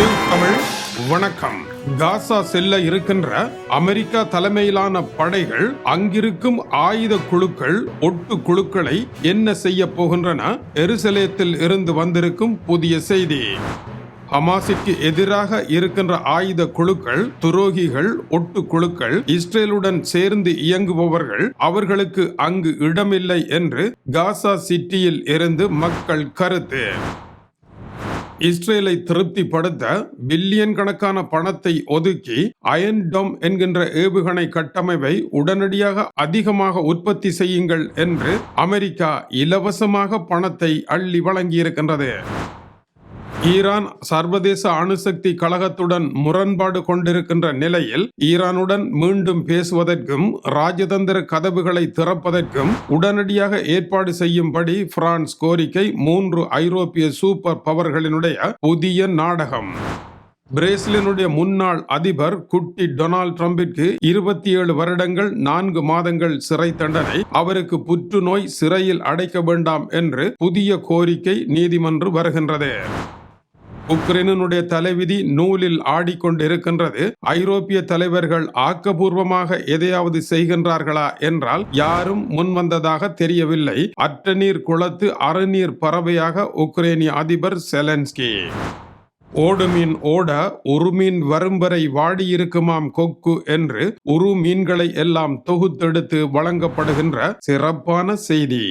தமிழ். வணக்கம். காசா செல்ல இருக்கின்ற அமெரிக்கா தலைமையிலான படைகள் அங்கிருக்கும் ஆயுத குழுக்கள் ஒட்டு குழுக்களை என்ன செய்ய போகின்றன? எருசலேத்தில் இருந்து வந்திருக்கும் புதிய செய்தி. ஹமாஸிற்கு எதிராக இருக்கின்ற ஆயுத குழுக்கள் துரோகிகள் ஒட்டு குழுக்கள் இஸ்ரேலுடன் சேர்ந்து இயங்குபவர்கள் அவர்களுக்கு அங்கு இடமில்லை என்று காசா சிட்டியில் இருந்து மக்கள் கருத்து. இஸ்ரேலை திருப்திப்படுத்த பில்லியன் கணக்கான பணத்தை ஒதுக்கி அயன் டம் என்கின்ற ஏவுகணை கட்டமைப்பை உடனடியாக அதிகமாக உற்பத்தி செய்யுங்கள் என்று அமெரிக்கா இலவசமாக பணத்தை அள்ளி வழங்கியிருக்கின்றது. ஈரான் சர்வதேச அணுசக்தி கழகத்துடன் முரண்பாடு கொண்டிருக்கின்ற நிலையில் ஈரானுடன் மீண்டும் பேசுவதற்கும் ராஜதந்திர கதவுகளை திறப்பதற்கும் உடனடியாக ஏற்பாடு செய்யும்படி பிரான்ஸ் கோரிக்கை மூன்று ஐரோப்பிய சூப்பர் பவர்களினுடைய புதிய நாடகம். பிரேசிலினுடைய முன்னாள் அதிபர் குட்டி டொனால்ட் ட்ரம்பிற்கு இருபத்தி ஏழு வருடங்கள் நான்கு மாதங்கள் சிறை தண்டனை அவருக்கு புற்றுநோய் சிறையில் அடைக்க வேண்டாம் என்று புதிய கோரிக்கை நீதிமன்று வருகின்றது. உக்ரைனுடைய தலைவிதி நூலில் ஆடிக்கொண்டிருக்கின்றது. ஐரோப்பிய தலைவர்கள் ஆக்கபூர்வமாக எதையாவது செய்கின்றார்களா என்றால் யாரும் முன்வந்ததாக தெரியவில்லை. அற்றநீர் குளத்து அறநீர் பறவையாக உக்ரைனிய அதிபர் செலன்ஸ்கி. ஓடுமீன் ஓட ஒரு மீன் வரும் வரை வாடியிருக்குமாம் கொக்கு என்று உரு மீன்களை எல்லாம் தொகுத்தெடுத்து வழங்கப்படுகின்ற சிறப்பான செய்தி.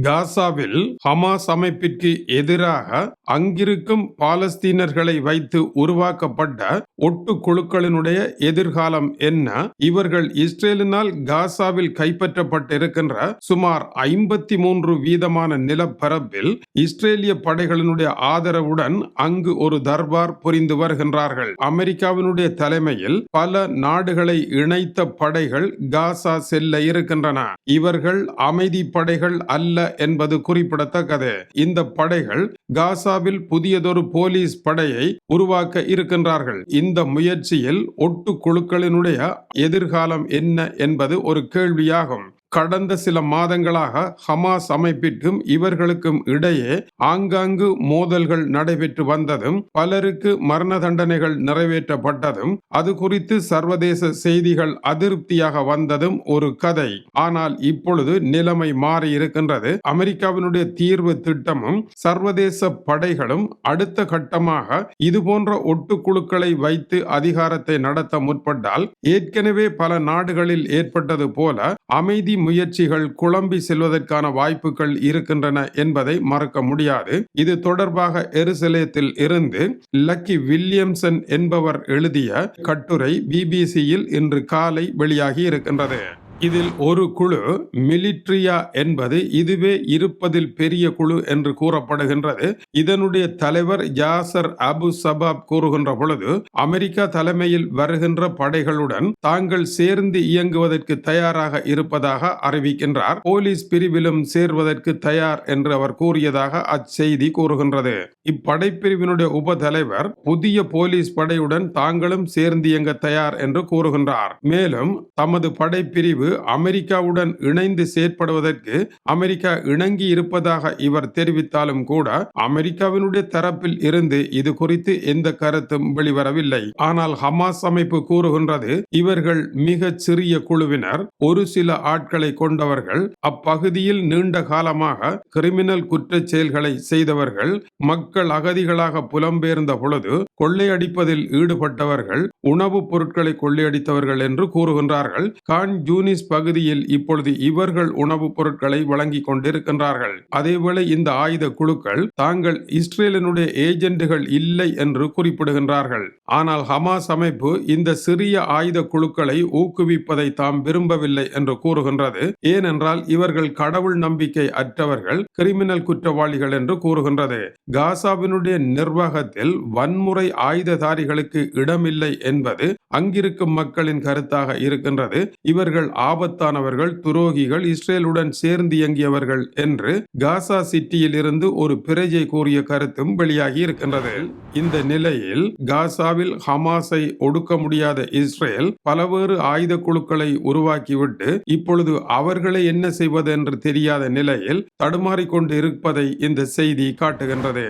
காசாவில் ஹமாஸ் அமைப்பிற்கு எதிராக அங்கிருக்கும் பாலஸ்தீனர்களை வைத்து உருவாக்கப்பட்ட ஒட்டு குழுக்களினுடைய எதிர்காலம் என்ன? இவர்கள் இஸ்ரேலினால் காசாவில் கைப்பற்றப்பட்டிருக்கின்ற சுமார் ஐம்பத்தி மூன்று வீதமான நிலப்பரப்பில் இஸ்ரேலிய படைகளினுடைய ஆதரவுடன் அங்கு ஒரு தர்பார் புரிந்து வருகின்றார்கள். அமெரிக்காவினுடைய தலைமையில் பல நாடுகளை இணைத்த படைகள் காசா செல்ல இருக்கின்றன. இவர்கள் அமைதி படைகள் அல்ல என்பது குறிப்பிடத்தக்கது. இந்த படைகள் காசாவில் புதியதொரு போலீஸ் படையை உருவாக்க இருக்கின்றார்கள். இந்த முயற்சியில் ஒட்டு குழுக்களினுடைய எதிர்காலம் என்ன என்பது ஒரு கேள்வியாகும். கடந்த சில மாதங்களாக ஹமாஸ் அமைப்பிற்கும் இவர்களுக்கும் இடையே ஆங்காங்கு மோதல்கள் நடைபெற்று வந்ததும் பலருக்கு மரண தண்டனைகள் நிறைவேற்றப்பட்டதும் அது குறித்து சர்வதேச செய்திகள் அதிருப்தியாக வந்ததும் ஒரு கதை. ஆனால் இப்பொழுது நிலைமை மாறி இருக்கின்றது அமெரிக்காவினுடைய தீர்வு திட்டமும் சர்வதேச படைகளும் அடுத்த கட்டமாக இதுபோன்ற ஒட்டுக்குழுக்களை வைத்து அதிகாரத்தை நடத்த முற்பட்டால் ஏற்கனவே பல நாடுகளில் ஏற்பட்டது போல அமைதி முயற்சிகள் குழம்பி செல்வதற்கான வாய்ப்புகள் இருக்கின்றன என்பதை மறக்க முடியாது. இது தொடர்பாக எருசலேத்தில் இருந்து லக்கி வில்லியம்சன் என்பவர் எழுதிய கட்டுரை பிபிசியில் இன்று காலை வெளியாகி இருக்கின்றது. இதில் ஒரு குழு மிலிட்ரியா என்பது இதுவே இருப்பதில் பெரிய குழு என்று கூறப்படுகின்றது. இதனுடைய தலைவர் யாசர் அபு சபாப் கூறுகின்ற பொழுது அமெரிக்கா தலைமையில் வருகின்ற படைகளுடன் தாங்கள் சேர்ந்து இயங்குவதற்கு தயாராக இருப்பதாக அறிவிக்கின்றார். போலீஸ் பிரிவிலும் சேர்வதற்கு தயார் என்று அவர் கூறியதாக அச்செய்தி கூறுகின்றது. இப்படைப்பிரிவினுடைய உப தலைவர் புதிய போலீஸ் படையுடன் தாங்களும் சேர்ந்து இயங்க தயார் என்று கூறுகின்றார். மேலும் தமது படைப்பிரிவு அமெரிக்காவுடன் இணைந்து செயற்படுவதற்கு அமெரிக்கா இணங்கி இருப்பதாக இவர் தெரிவித்தாலும் கூட அமெரிக்காவினுடைய தரப்பில் இருந்து இது குறித்து எந்த கருத்தும் வெளிவரவில்லை. ஆனால் ஹமாஸ் அமைப்பு கூறுகின்றது இவர்கள் மிக சிறிய குழுவினர் ஒரு சில ஆட்களை கொண்டவர்கள் அப்பகுதியில் நீண்ட காலமாக கிரிமினல் குற்ற செயல்களை செய்தவர்கள் மக்கள் அகதிகளாக புலம்பெயர்ந்த பொழுது கொள்ளையடிப்பதில் ஈடுபட்டவர்கள் உணவுப் பொருட்களை கொள்ளையடித்தவர்கள் என்று கூறுகின்றார்கள். கான் ஜூனிஸ் பகுதியில் இப்பொழுது இவர்கள் உணவுப் பொருட்களை வழங்கி கொண்டிருக்கின்றார்கள். அதேவேளை இந்த ஆயுத குழுக்கள் தாங்கள் இஸ்ரேலினுடைய ஏஜென்ட்டுகள் இல்லை என்று குறிப்பிடுகின்றார்கள். ஆனால் ஹமாஸ் அமைப்பு இந்த சிறிய ஆயுத குழுக்களை ஊக்குவிப்பதை தாம் விரும்பவில்லை என்று கூறுகின்றது. ஏனென்றால் இவர்கள் கடவுள் நம்பிக்கை அற்றவர்கள் கிரிமினல் குற்றவாளிகள் என்று கூறுகின்றது. காசாவினுடைய நிர்வாகத்தில் வன்முறை ஆயுததாரிகளுக்கு இடமில்லை என்பது அங்கிருக்கும் மக்களின் கருத்தாக இருக்கின்றது. இவர்கள் ஆபத்தானவர்கள் துரோகிகள் இஸ்ரேலுடன் சேர்ந்து இயங்கியவர்கள் என்று காசா சிட்டியில் இருந்து ஒரு பிரஜை கூறிய கருத்தும் வெளியாகி இருக்கின்றது. இந்த நிலையில் காசாவில் ஹமாஸை ஒடுக்க முடியாத இஸ்ரேல் பலவேறு ஆயுத குழுக்களை உருவாக்கிவிட்டு இப்பொழுது அவர்களை என்ன செய்வது என்று தெரியாத நிலையில் தடுமாறிக்கொண்டு இருப்பதை இந்த செய்தி காட்டுகின்றது.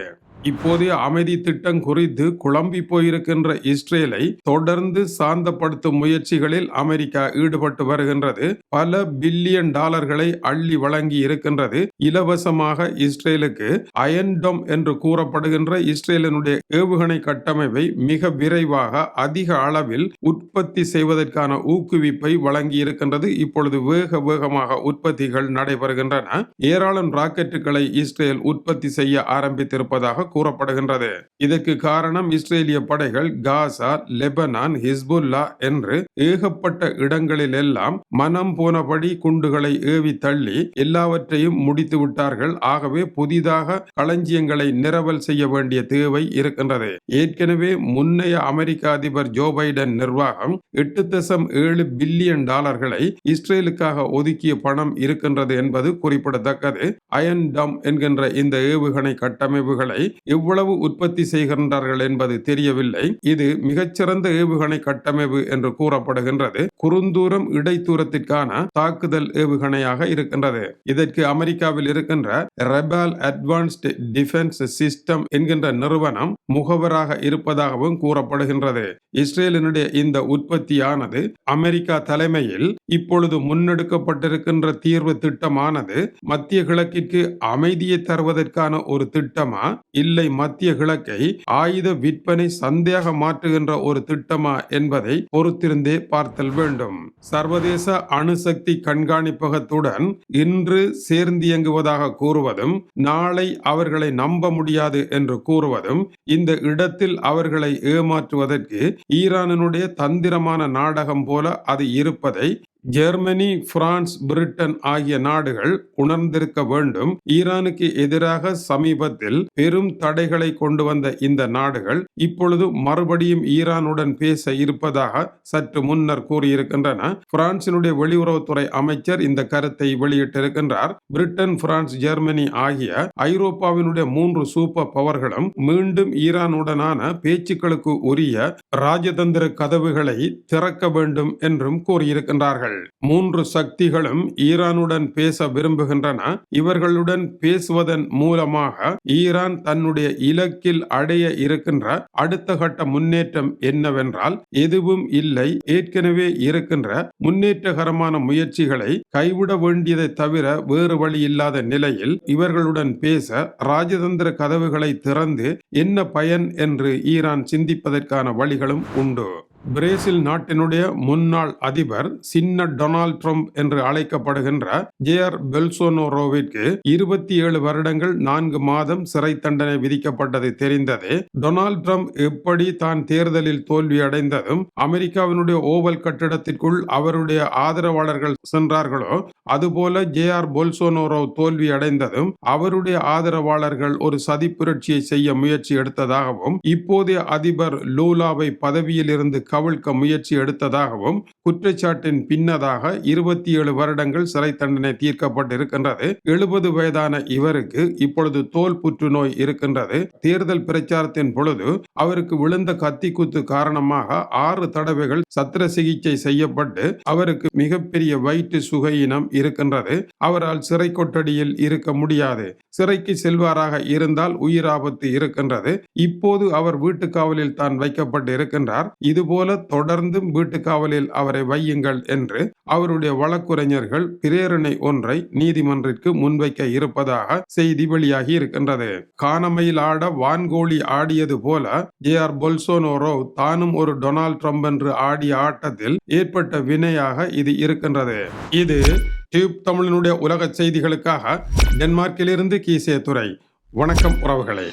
இப்போதைய அமைதி திட்டம் குறித்து குழம்பி போயிருக்கின்ற இஸ்ரேலை தொடர்ந்து சாந்தப்படுத்தும் முயற்சிகளில் அமெரிக்கா ஈடுபட்டு வருகின்றது. பல பில்லியன் டாலர்களை அள்ளி வழங்கி இருக்கின்றது. இலவசமாக இஸ்ரேலுக்கு அயன்டம் என்று கூறப்படுகின்ற இஸ்ரேலினுடைய ஏவுகணை கட்டமைப்பை மிக விரைவாக அதிக அளவில் உற்பத்தி செய்வதற்கான ஊக்குவிப்பை வழங்கி இருக்கின்றது. இப்பொழுது வேக வேகமாக உற்பத்திகள் நடைபெறுகின்றன. ஏராளம் ராக்கெட்டுகளை இஸ்ரேல் உற்பத்தி செய்ய ஆரம்பித்திருப்பதாக கூறப்படுகின்றது. இதற்கு காரணம் இஸ்ரேலிய படைகள் காசா லெபனான் ஹிஸ்புல்லா என்று ஏகப்பட்ட இடங்களில் எல்லாம் மனம் போனபடி குண்டுகளை ஏவி தள்ளி எல்லாவற்றையும் முடித்து விட்டார்கள். ஆகவே புதிதாக களஞ்சியங்களை நிரவல் செய்ய வேண்டிய தேவை இருக்கின்றது. ஏற்கனவே முன்னைய அமெரிக்க அதிபர் ஜோ பைடன் நிர்வாகம் எட்டு தசம் ஏழு பில்லியன் டாலர்களை இஸ்ரேலுக்காக ஒதுக்கிய பணம் இருக்கின்றது என்பது குறிப்பிடத்தக்கது. அயன் டம் என்கின்ற இந்த ஏவுகணை கட்டமைப்புகளை எவ்வளவு உற்பத்தி செய்கின்றார்கள் என்பது தெரியவில்லை. இது மிகச்சிறந்த ஏவுகணை கட்டமைப்பு என்று கூறப்படுகின்றது. குறுந்தூரம் இடைத்தூரத்திற்கான தாக்குதல் ஏவுகணையாக இருக்கின்றது. இதற்கு அமெரிக்காவில் இருக்கின்ற ரெபால் அட்வான்ஸ்ட் டிஃபென்ஸ் சிஸ்டம் என்கின்ற நிறுவனம் முகவராக இருப்பதாகவும் கூறப்படுகின்றது. இஸ்ரேலினுடைய இந்த உற்பத்தியானது அமெரிக்கா தலைமையில் இப்பொழுது முன்னெடுக்கப்பட்டிருக்கின்ற தீர்வு திட்டமானது மத்திய கிழக்கிற்கு அமைதியை தருவதற்கான ஒரு திட்டமா இல்லை மத்திய கிழக்கை ஆயுத விற்பனை சந்தேக மாற்றுகின்ற ஒரு திட்டமா என்பதை பொறுத்திருந்தே பார்த்தல் வேண்டும். சர்வதேச அணுசக்தி கண்காணிப்பகத்துடன் இன்று சேர்ந்து இயங்குவதாக கூறுவதும் நாளை அவர்களை நம்ப முடியாது என்று கூறுவதும் இந்த இடத்தில் அவர்களை ஏமாற்றுவதற்கு ஈரானினுடைய தந்திரமான நாடகம் போல அது இருப்பதை ஜெர்மனி பிரான்ஸ் பிரிட்டன் ஆகிய நாடுகள் உணர்ந்திருக்க வேண்டும். ஈரானுக்கு எதிராக சமீபத்தில் பெரும் தடைகளை கொண்டு வந்த இந்த நாடுகள் இப்பொழுது மறுபடியும் ஈரானுடன் பேச இருப்பதாக சற்று முன்னர் கூறியிருக்கின்றன. பிரான்சினுடைய வெளியுறவுத்துறை அமைச்சர் இந்த கருத்தை வெளியிட்டிருக்கின்றார். பிரிட்டன் பிரான்ஸ் ஜெர்மனி ஆகிய ஐரோப்பாவினுடைய மூன்று சூப்பர் பவர்களும் மீண்டும் ஈரானுடனான பேச்சுக்களுக்கு உரிய ராஜதந்திர கதவுகளை திறக்க வேண்டும் என்றும் கூறியிருக்கின்றார்கள். மூன்று சக்திகளும் ஈரானுடன் பேச விரும்புகின்றன. இவர்களுடன் பேசுவதன் மூலமாக ஈரான் தன்னுடைய இலக்கில் அடைய இருக்கின்ற அடுத்த கட்ட முன்னேற்றம் என்னவென்றால் எதுவும் இல்லை. ஏற்கனவே இருக்கின்ற முன்னேற்றகரமான முயற்சிகளை கைவிட வேண்டியதை தவிர வேறு வழி இல்லாத நிலையில் இவர்களுடன் பேச ராஜதந்திர கதவுகளை திறந்து என்ன பயன் என்று ஈரான் சிந்திப்பதற்கான வழிகளும் உண்டு. பிரேசில் நாட்டினுடைய முன்னாள் அதிபர் சின்ன டொனால்ட் ட்ரம்ப் என்று அழைக்கப்படுகின்ற ஜேஆர் பெல்சோனோரோவிற்கு இருபத்தி ஏழு வருடங்கள் நான்கு மாதம் சிறை தண்டனை விதிக்கப்பட்டது தெரிந்ததே. டொனால்ட் ட்ரம்ப் எப்படி தான் தேர்தலில் தோல்வி அடைந்ததும் அமெரிக்காவினுடைய ஓவல் கட்டிடத்திற்குள் அவருடைய ஆதரவாளர்கள் சென்றார்களோ அதுபோல ஜே ஆர் பொல்சோனோரோ தோல்வி அடைந்ததும் அவருடைய ஆதரவாளர்கள் ஒரு சதி புரட்சியை செய்ய முயற்சி எடுத்ததாகவும் இப்போதைய அதிபர் லூலாவை பதவியில் இருந்து கவிழ்க்க முயற்சி எடுத்ததாகவும் குற்றச்சாட்டின் பின்னதாக இருபத்தி ஏழு வருடங்கள் சிறை தண்டனை தீர்க்கப்பட்டிருக்கின்றது. எழுபது வயதான இவருக்கு இப்பொழுது தோல் புற்றுநோய் இருக்கின்றது. தேர்தல் பிரச்சாரத்தின் பொழுது அவருக்கு விழுந்த கத்தி குத்து காரணமாக ஆறு தடவைகள் சத்திர சிகிச்சை செய்யப்பட்டு அவருக்கு மிகப்பெரிய வயிற்று சுகையினம் இருக்கின்றது. அவரால் சிறை கொட்டடியில் இருக்க முடியாது. சிறைக்கு செல்வாராக இருந்தால் உயிர் ஆபத்து இருக்கின்றது. இப்போது அவர் வீட்டு காவலில் தான் வைக்கப்பட்டு இருக்கின்றார். இதுபோல தொடர்ந்தும் வீட்டு காவலில் அவரை வையுங்கள் என்று அவருடைய வழக்குரைஞர்கள் பிரேரணை ஒன்றை நீதிமன்றிற்கு முன்வைக்க இருப்பதாக செய்தி வெளியாகி இருக்கின்றது. காணமையில் ஆட வான்கோழி ஆடியது போல ஜே ஆர் பொல்சோனோரோ தானும் ஒரு டொனால்ட் ட்ரம்ப் என்று ஆடிய ஆட்டத்தில் ஏற்பட்ட வினையாக இது இருக்கின்றது. இது டியூப் தமிழனுடைய உலக செய்திகளுக்காக டென்மார்க்கிலிருந்து கீசே துறை வணக்கம் உறவுகளே.